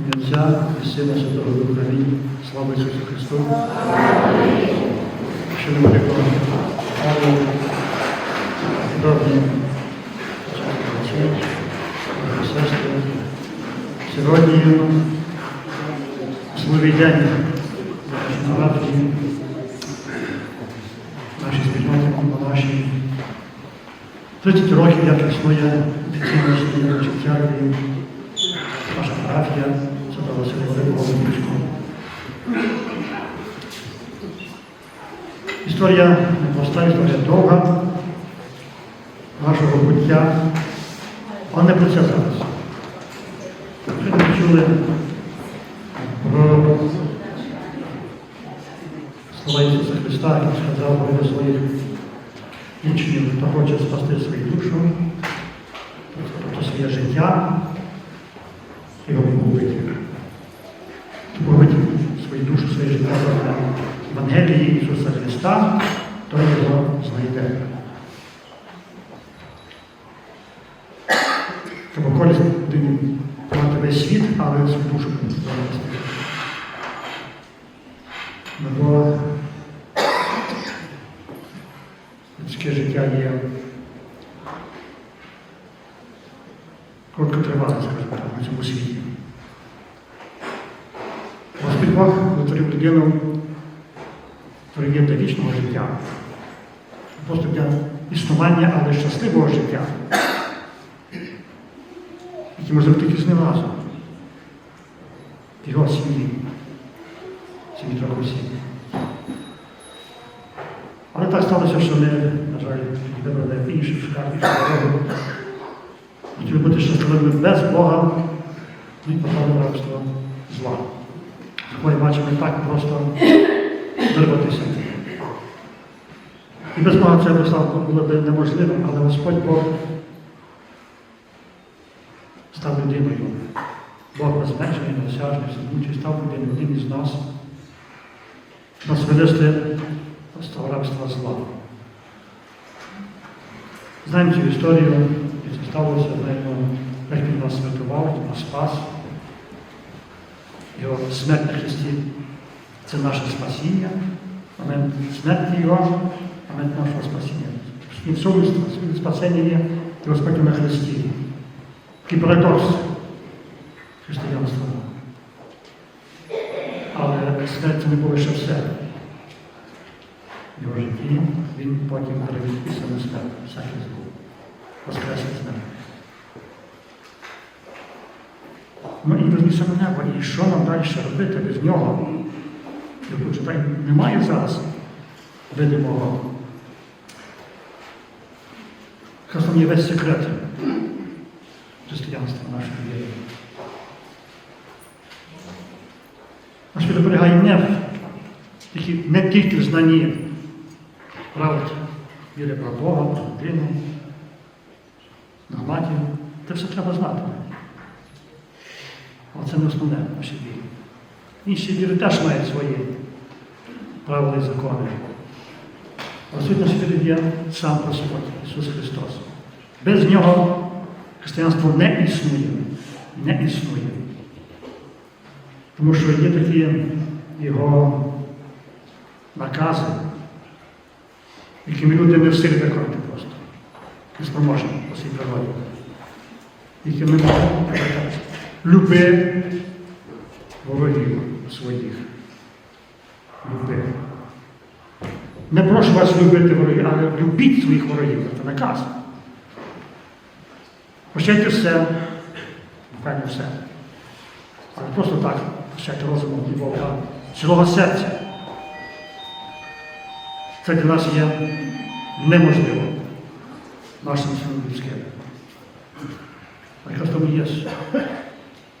Ім'я Отця і Сина Святого Духа. Амінь. Слава Ісусу Христу. Буде Павло, дорогі отці, сестри. Сьогодні особливий день на раді нашій спільноті нашій 30 років, як існує офіційно спільна церкві, наша парафія, Історія непроста, історія довга нашого буття, але не про це зараз. Ми чули про слова Ісуса Христа, який сказав до своїх учнів, хто хоче спасти свою душу, тобто своє життя, його погубить. Погубить свою душу, своє життя за Евангелії Ісуса Христа, то його знайде. Щоб користь людині мати весь світ, але свою душу занести. Бо людське життя є короткотривале, скажімо так, на цьому світі. Господь Бог витворив людину, привів до вічного життя. Просто для існування, але щасливого життя, яке може бути тільки з ним разом. Його сім'ї, сім'ї трохи сім'ї. Але так сталося, що ми, на жаль, вибрали шлях, іншу дорогу. Хотіли бути щасливими без Бога і попали рабство зла. Такої бачимо так просто вирватися. І без Бога це слава було б неможливим, але Господь Бог став людиною. Бог безмежний, неосяжний, всемогутній, став людиною, один із нас. Нас винести з того рабства зла. Знаємо цю історію, і це сталося, знаємо, як він нас врятував, нас спас. Його смерть на Христі це наше спасіння, момент смерті Його, момент нашого спасіння. Совість, спасення є Господь на Христі. Такий парадокс християнства. Але смерть не було ще все. В його житті він потім перевів після смерть, всякий звук. Воскресне смерть. Ну і верніше на небо. І що нам далі робити без нього? Я почитаю, немає зараз видимого. Там є весь секрет християнства нашої віри. Наш віра полягає не в не тільки в знанні правд віри про Бога, про людину, догматів. Це все треба знати. Але це не основне в нашій вірі. Інші віри теж мають свої правила і закони. Але суть є сам Господь, Ісус Христос. Без нього християнство не існує. Не існує. Тому що є такі його накази, якими люди не в силі виконати просто. Не спроможні по своїй природі. Які ми можемо люби ворогів своїх. Люби. Не прошу вас любити ворогів, але любіть своїх ворогів. Це наказ. Прощайте все, буквально все. Але просто так, прощайте розумом і Бога, цілого серця. Це для нас є неможливо нашим силам людським. А якраз тому є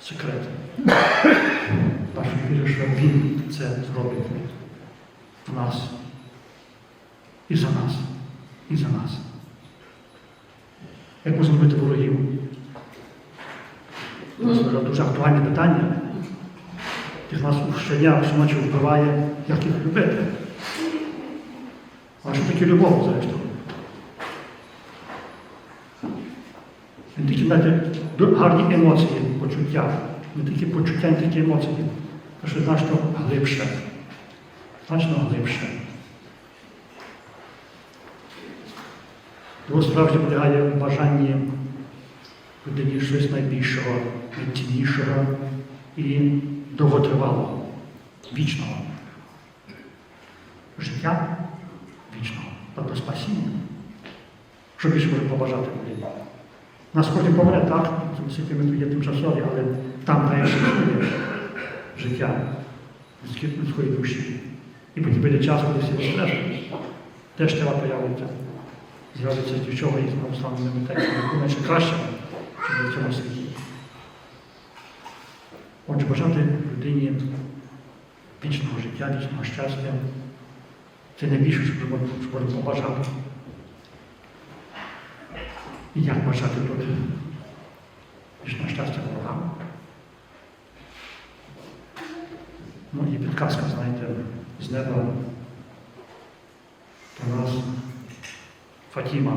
секрет нашої віри, що Він це зробить в нас. І за нас. І за нас. Як можна бути ворогів? Це дуже актуальне питання. Тих нас щодня, щоночі вбиває, як їх любити. А що таке любов, зрештою? Він тільки знаєте, гарні емоції, почуття. не такі почуття, не такі емоції, а що значно глибше. Значно глибше. Його справді полягає в бажанні людині щось найбільшого, найціннішого і довготривалого, вічного. Життя вічного, тобто спасіння. Що більше може побажати людині? Нас потім помре, так? Ми тут є тимчасові, але там існує життя людської душі. І потім буде час, коли всі воскреснуть. Теж тіла появляться. З'являться з знову стануть митецькими. Думаю, що краще, ніж в цьому світі. Отже, бажати людині вічного життя, вічного щастя. Це найбільше, що можна побажати. І як бажати тут вічного щастя ворогам? Ну і підказка, знаєте, з неба до нас Фатіма.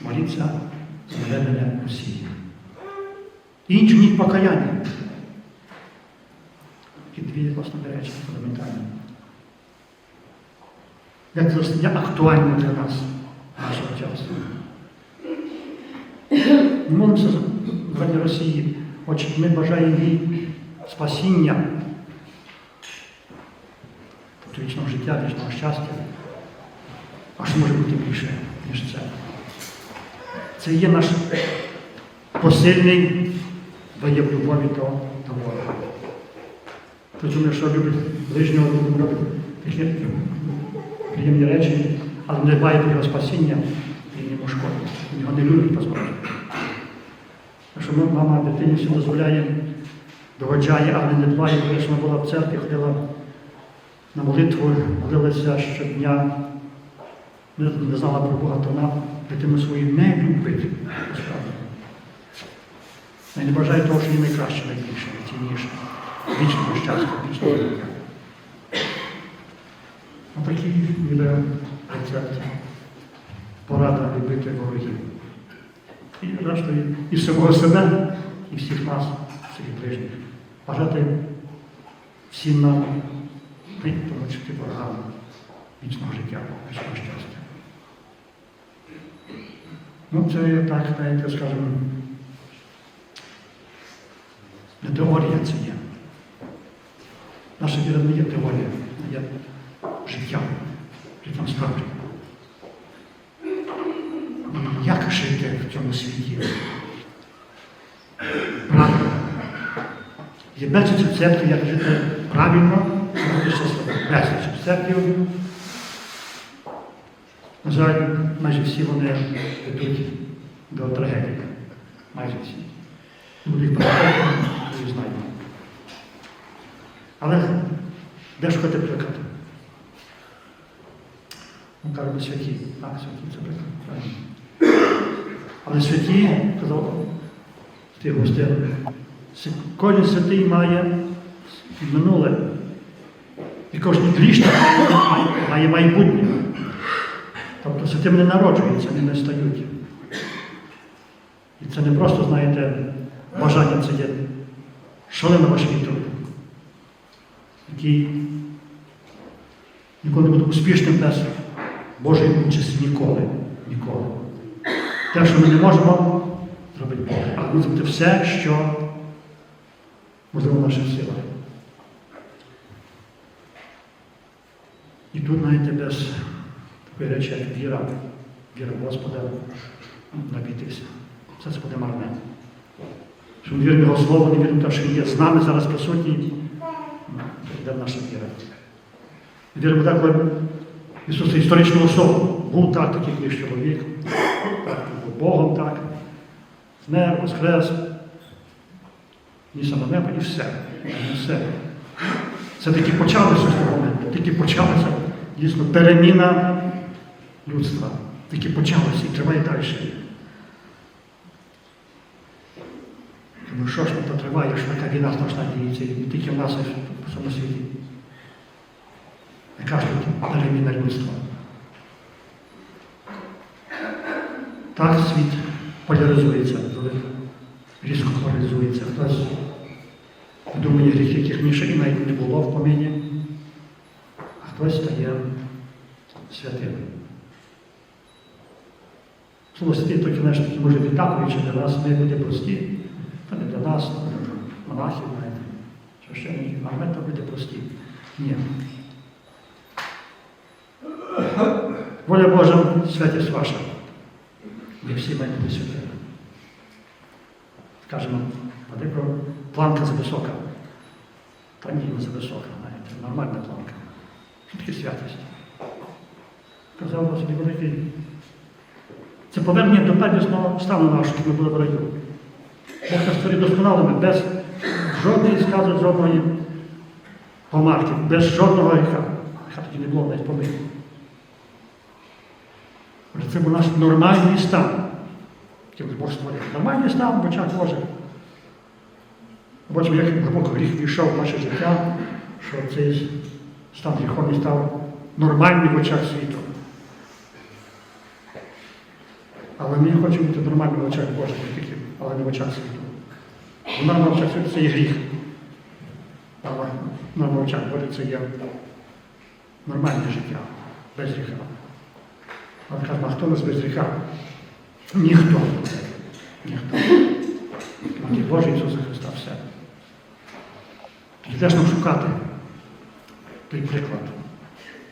Моліться за ведення Росії. Інші ніг покаяння. І дві основні речі фундаментальні. Як зростання актуальне для нас, нашого часу. Ми молимося за ведення Росії. Отже, ми бажаємо їй спасіння, вічного життя, вічного щастя. А що може бути більше, ніж це? Це є наш посильний вияв любові до, Бога. Розумію, що любить ближнього, робить приємні речі, але не дбає про його спасіння і йому шкодить. Його не любить позбавити. Тому ми- мама дитині все дозволяє, догоджає, але не дбає, коли вона була в церкві, ходила на молитву, молилася щодня, не, не знала про Бога, то вона дитину свою не любить. І не бажає того, що їй найкраще, найбільше, найцінніше, вічного щастя, вічного життя. Отакий буде рецепт. Порада любити ворогів. І зрештою, і самого себе, і всіх нас, всіх ближніх. Бажати всім нам помочити ворогам вічного життя, вічного щастя. Ну, це так, знаєте, скажімо, не теорія це є. Наша віра не є теорія, а є життям, життям справді. Як жити в цьому світі? Правильно. Є безліч рецептів, як жити правильно. Безліч рецептів. На жаль, майже всі вони ведуть до трагедії. Майже всі. Буду їх знаємо. Але де шукати приклад? Ми кажемо святі. Так, святі це приклад. Але святі, казав Святий Гостин, кожен святий має минуле. І кожен грішник має майбутнє. Тобто святим не народжуються, не стають. І це не просто, знаєте, бажання це є важкий труд, який ніколи не буде успішним без Божої участі ніколи. Ніколи. Те, що ми не можемо, зробити Бог. Але ми зробити все, що можливо в наших силах. І тут, знаєте, без речі, віра, віра Господа, набітися. Все це буде марне. Що віримо Його Слово, не віримо те, що Він є з нами зараз присутній, де наша віра. Віримо те, коли Ісус історичну особу. Був так, такий колись чоловік, так, був Богом так, змер, воскрес, ніс на небо і все. І все. Це таки почалося з того моменту, тільки почалася дійсно переміна людства. Тільки почалося і триває далі. Тому що ж то триває, що така війна страшна діється, і тільки в нас, й по всьому світі. Яка ж переміна людства? Так світ поляризується, різко поляризується. Хтось думає гріхи, яких ніше і навіть не було в поміні, а хтось стає святим. Слово святі то кінець таки може відтакуючи для нас, ми люди прості, та не для нас, а для монахів, знаєте, священників, а ми то люди прості. Ні. Воля Божа, святість ваша. Ми всі маємо бути святими. Скажемо, Владико, планка зависока. Та ні, не зависока, знаєте, нормальна планка. Що таке святість? Казав Господи великий. Це повернення до первісного стану нашого, як ми були в раю. Бог нас створив досконалими, без жодної сказу, жодної помарки, без жодного гріха. Гріха тоді не було навіть помилки. Це був наш нормальний стан. Який Бог створив. Нормальний стан в очах Божих. Бачимо, як глибоко гріх війшов в наше життя, що цей стан гріховний став нормальним в очах світу. Але ми хочемо бути нормальними в очах Божих, не але не в очах світу. В очах світу це є гріх. Але нам в очах Божих це є нормальне життя, без гріха. Але кажемо, а хто нас без гріха? Ніхто. Ніхто. Тільки Боже Ісуса Христа все. Тоді теж нам шукати той приклад,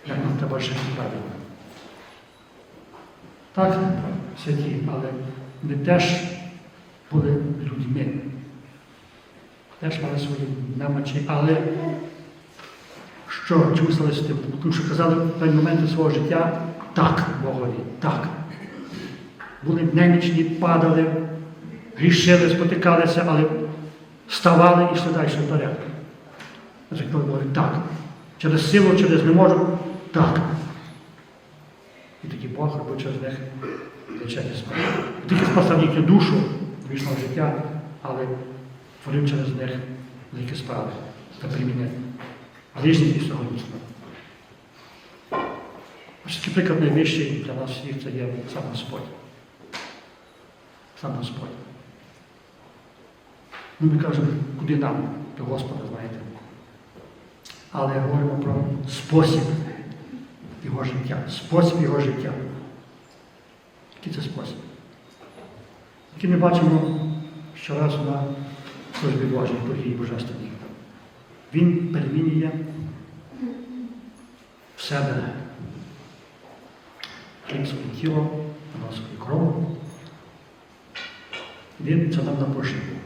як нам треба жити правильно. Так, святі, але ми теж були людьми. Теж мали свої намочі, але що стали з тим? Тому що казали в певні моменти свого життя так Богові, так. Були немічні, падали, грішили, спотикалися, але ставали і йшли далі вперед. Коли говорить так. Через силу, через не можу, так. І тоді Бог робить через них Тільки спасав їхню душу вічного життя, але творив через них великі справи та примінення ближніх і людства. Ось такий приклад найвищий для нас всіх це є сам Господь. Сам Господь. Ну, ми кажемо, куди нам до Господа, знаєте. Але говоримо про спосіб його життя, спосіб його життя. Який це спосіб? Який ми бачимо щоразу на службі Божій, Богій Божественній. Він перемінює в себе хліб своє тіло, свою кров. Він це нам на поширку.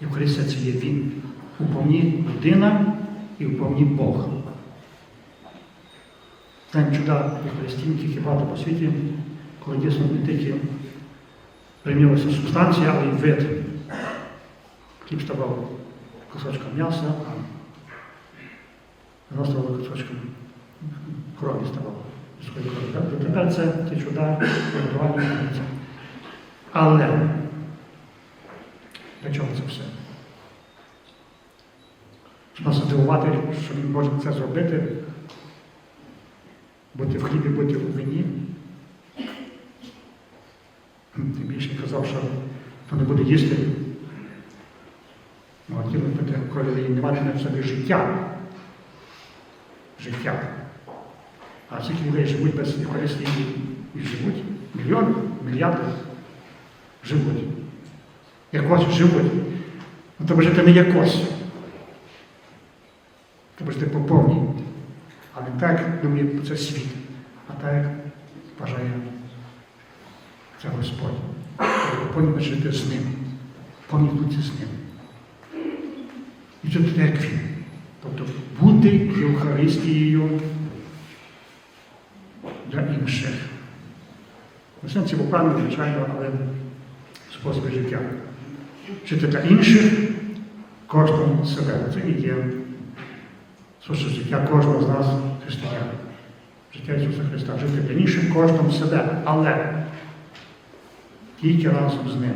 Євхаристія це є він. У повні людина і у повні Бог. Знаємо чуда Євхаристії, тільки багато по світі, коли дійсно не тільки приймалася субстанція, але й вид. Хліб ставав кусочком м'яса, а вино ставало кусочком крові ставало. Тепер це ті чуда, рятування. Але для чого це все? Щоб нас здивувати, що він може це зробити, бути в хлібі, бути в вині. Тим більше казав, що хто не буде їсти, ну, а тіло пити крові не матиме в собі життя. Життя. А скільки людей живуть без Євхаристії і живуть? Мільйони, мільярди живуть. Якось живуть. Ну, Треба жити не якось. Треба жити по повній. А не так, як думає, це світ, а так, бажає це Господь. Повинні жити з ним. Повинні бути з ним. І це як він. Тобто бути Євхаристією для інших. У сенсі буквально, звичайно, але в способі життя. Жити для інших коштом себе. Це і є суще життя кожного з нас християн. Життя Ісуса Христа. Жити інших коштом себе. Але тільки разом з ним.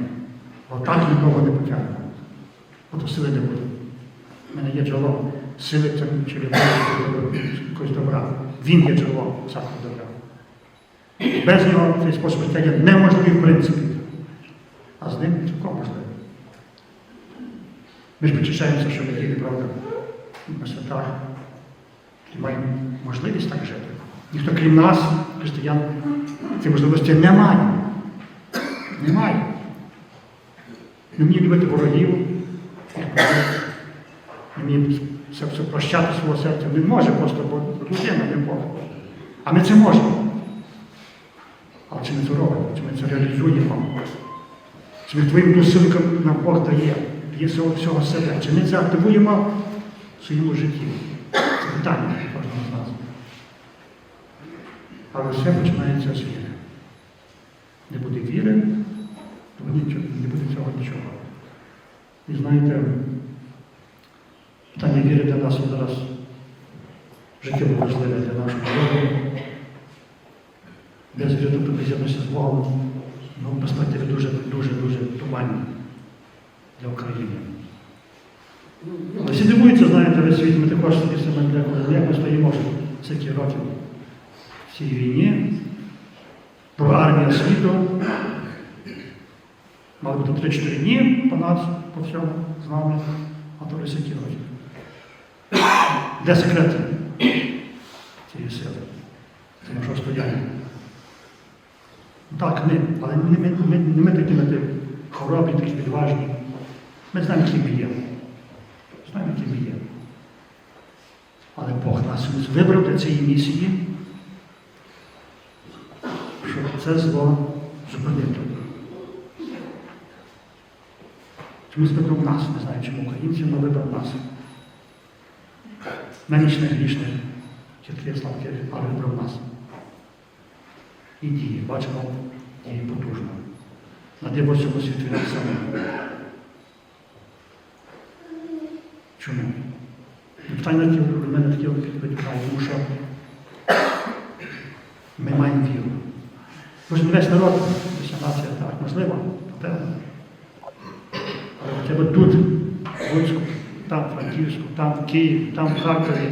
Бо так нікого не потягне. Ото сили не буде. У мене є джерело сили це чи любові, добра. Він є джерело всякого добра. Без нього цей спосіб життя є неможливий в принципі. А з ним цілком можливий. Ми ж причащаємося, що неділі, правда, на святах. І маємо можливість так жити. Ніхто крім нас, християн, цієї можливості не має. Немає. Не вміє любити ворогів, не вміє все прощати свого серця. Він може просто, бо людина не Бог. А ми це можемо. Але чи ми це робимо, чи ми це реалізуємо? Чи ми твоїм досилком нам Бог дає, всього, всього себе? Чи ми це активуємо в своєму житті? Питання кожного з нас. Але все починається з віри. Не буде віри, то не буде цього нічого. І знаєте, питання віри для нас є зараз життєво важливе для нашого народу. Без віри, тобто без з Богом, ну, в дуже, дуже, дуже туманні для України. Але всі дивуються, знаєте, весь світ, ми також себе деколи, як ми стоїмо стільки років в цій війні, про армія світу. Мали бути 3-4 дні по нас, по всьому з нами, а то стільки років. Де секрет цієї сили? Це нашого стояння. Так, ми, але не ми, ми, не ми такі ми хоробрі, такі відважні. Ми знаємо, які ми є. Знаємо, які ми є. Але Бог нас вибрав для цієї місії, щоб це зло зупинити. Чомусь вибрав нас, не знаю, чому українців, але вибрав нас. Немічних, грішних, чітких, слабких, але вибрав нас. І діє, бачимо, діє потужно. На диво цьому світу саме. Чому? Питання в мене такі відповідають, тому що ми маємо віру. Кожен весь народ, вся нація так, можливо, напевно. Але хоча б тут, в Луцьку, там в Франківську, там в Києві, там в Харкові,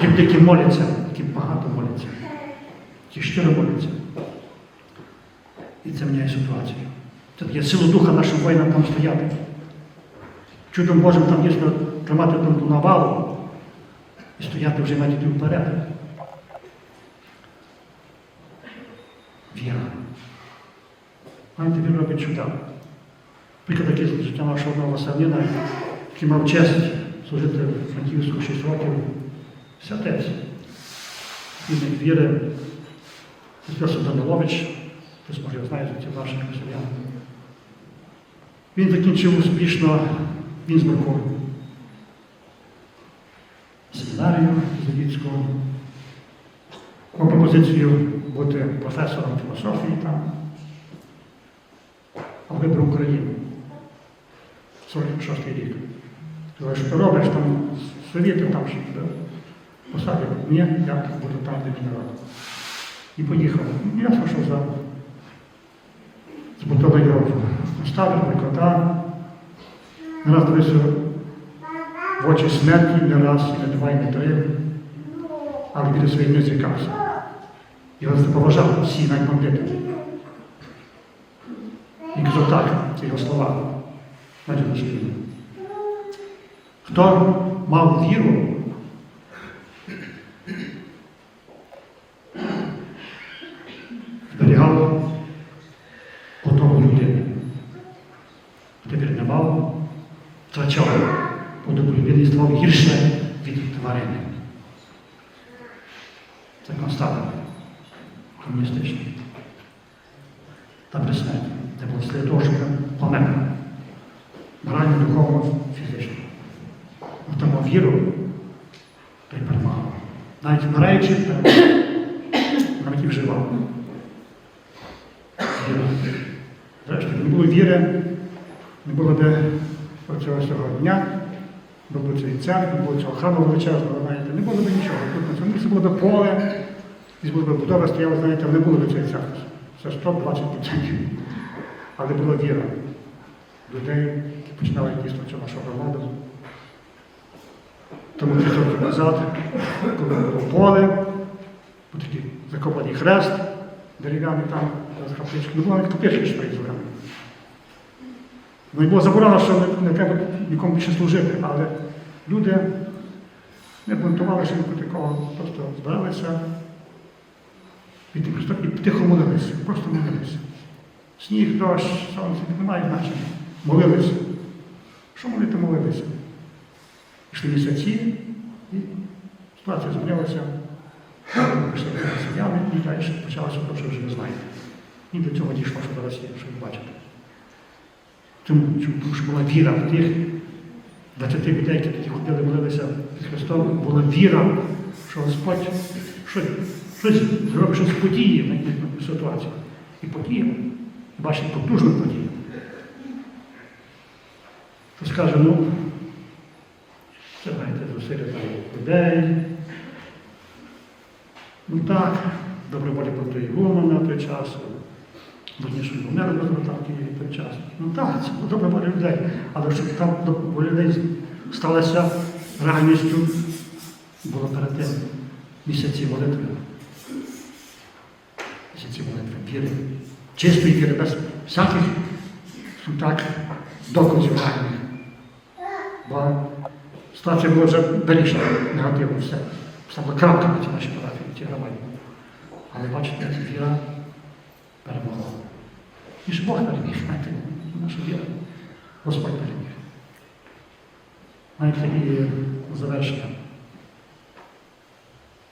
ті, які моляться, які багато моляться, ті щиро моляться. І це міняє ситуацію. Це дає силу духа нашим воїнам там стояти. Чудом Божим там дійсно тримати ту навалу і стояти вже навіть вперед. Віра. Знаєте, він робить чуда. Приклад такий з життя нашого одного селянина, який мав честь служити в Франківську 6 років. Святець. Вільник віри. Спосіб Данилович, хтось може знає життя наших селян. Він закінчив успішно Вінсбургу семінарію Єзуїтську. Мав пропозицію бути професором філософії там. А вибрав Україну. 46 рік. Сказав, що ти робиш там совєти, там що да? посадив. Ні, я буду там, де мій народ. І поїхав. І Я пішов за збутили його в ставив кота. Не раз дивився в очі смерті, не раз, і не два, і не три. Але біля своїм не зрікався. Його поважали всі навіть. І казав так, це його слова. Хто мав віру, зберігав потоку людини. Тепер не мав, втрачав потоку людини і ставав гірше від тварини. Це констата комуністична. Та при смерті. Це було слід того, що помер. Морально, духовно, фізично. В тому віру та й перемагав. Навіть вмираючи, навіть і вживав. Зрештою, не було віри, не було де цього дня, не було цієї церкви, не було цього храму величезного, знаєте, не було б нічого. Тут місці було б поле, десь було б будова стояла, знаєте, не було б цієї церкви. Це 120%. Але була віра людей, які починали дійсно цю нашу громаду. Тому 30 років назад, коли було поле, такий закопаний хрест, дерев'яний там, з каплички. Не було навіть каплички, що їх зробили. Ну і було заборонено, що не, не треба нікому більше служити, але люди не бунтувалися ні проти кого, просто збиралися і тихо- і тихо молилися, просто молилися. Сніг, дощ, сонце не має значення. Молилися. Що молити, молилися? Пішли місяці, і ситуація змінилася. Пішли росіяни, і далі почалося те, що вже ви знаєте. І до цього дійшло, що до Росії, що ви бачите. Тому, що була віра в тих 20 людей, які тоді ходили, молилися під Христом, була віра, що Господь щось, зробить, щось подіє на їхню ситуацію. І подіяв. Бачите, потужну подію. То скаже, ну, знаєте, людей. Ну так, добре волі проти Ігума на той час, Верніше, не розвитав в той час. Ну так, це воля людей. Але щоб там до людей сталося реальністю, було перед тим місяці молитви. Місяці молитви, віри, чистої віри, без всяких ну, так, доказів. Бо ситуація була вже вирішена негативно все. Було крапка на цій нашій парафії, в цій громаді. Але бачите, віра перемогла. І ж Бог переміг, знаєте, наша віра. Господь переміг. Знаєте, і завершення.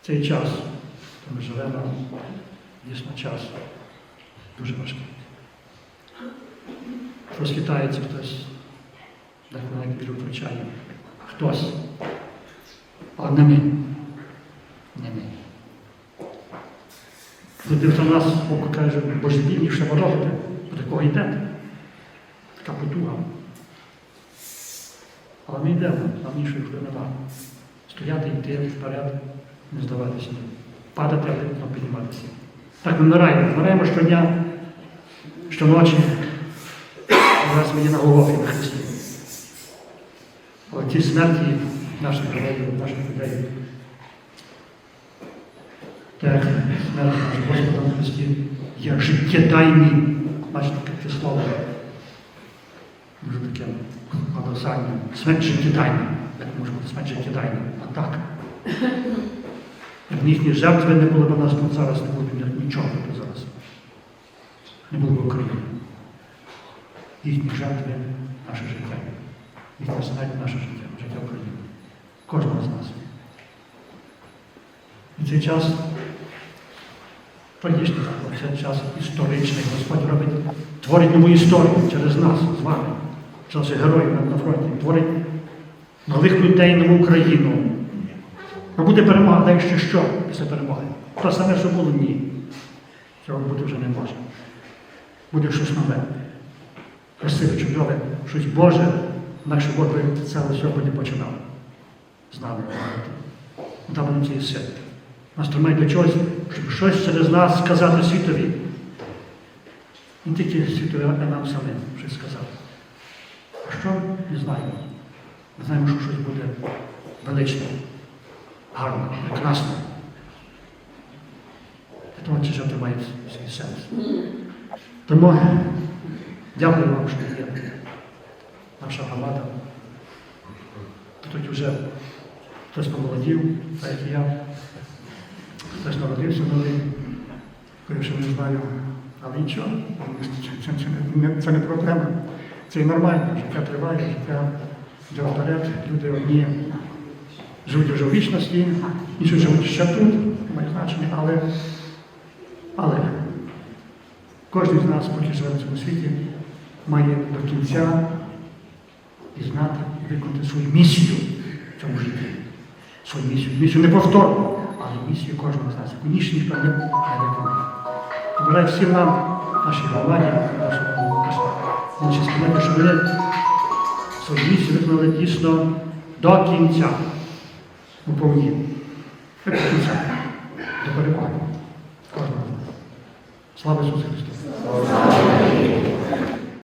Цей час, то ми живемо, дійсно час дуже важкий. Хтось хитається, хтось дехто навіть віру втрачає. Хтось. Але не ми. Не ми. В нас Бог каже, божевільніше ви робите, до такого йдете. Така потуга. Але ми йдемо, нам іншої вже нема. Стояти, йти вперед, не здаватися. Падати, але підніматися. Так ми вмираємо. Вмираємо щодня, щоночі. Зараз мені на голові на Христі. Ті смерті наших героїв, наших людей. Так, смерть нашого Господа на Христі є життєдайні, бачите, таке слово. Дуже таке колосальне. Смерть життєдайна. Як може бути смерть життєдайна? А так. Якби їхні жертви не були б у нас тут зараз, не було б нічого тут зараз. Не було б України. Їхні жертви наше життя. Їхня смерть наше життя, життя України. Кожного з нас. І цей час трагічний, це час історичний. Господь робить, творить нову історію через нас з вами, через героїв на- фронті. Творить нових людей, нову Україну. Ну буде перемога, дай ще що після перемоги. То саме, що було, ні. Цього бути вже не може. Буде щось нове. Красиве, чудове, щось Боже, наше Бог би це сьогодні починав. З нами. Дав нам цієї сили. Нас тримає для чогось, щоб щось через нас сказати світові. Не тільки світові, а нам самим щось сказати. А що? Не знаємо. Ми знаємо, що щось буде величне, гарне, прекрасне. Для того ці жертви свій сенс. Тому дякую вам, що є наша громада. Тут вже хтось помолодів, так як і я. Хтось народився новий, ще не знаю, але нічого, це, це, це, це не проблема. Це і нормально, життя триває, життя йде вперед, люди одні живуть вже в вічності, інші живуть ще тут, має значення, але, але кожен з нас, поки живе в цьому світі, має до кінця і знати, і виконати свою місію в цьому житті. Свою місію. Місію не повторну, але місію кожного з нас, яку ніч ніхто не не виконує. Всім нам, громаді, нашому нашій спільноті, щоб ми свою місію виконали дійсно до кінця. У повні. До кінця. До перемоги. Кожного. Слава Ісусу Христу!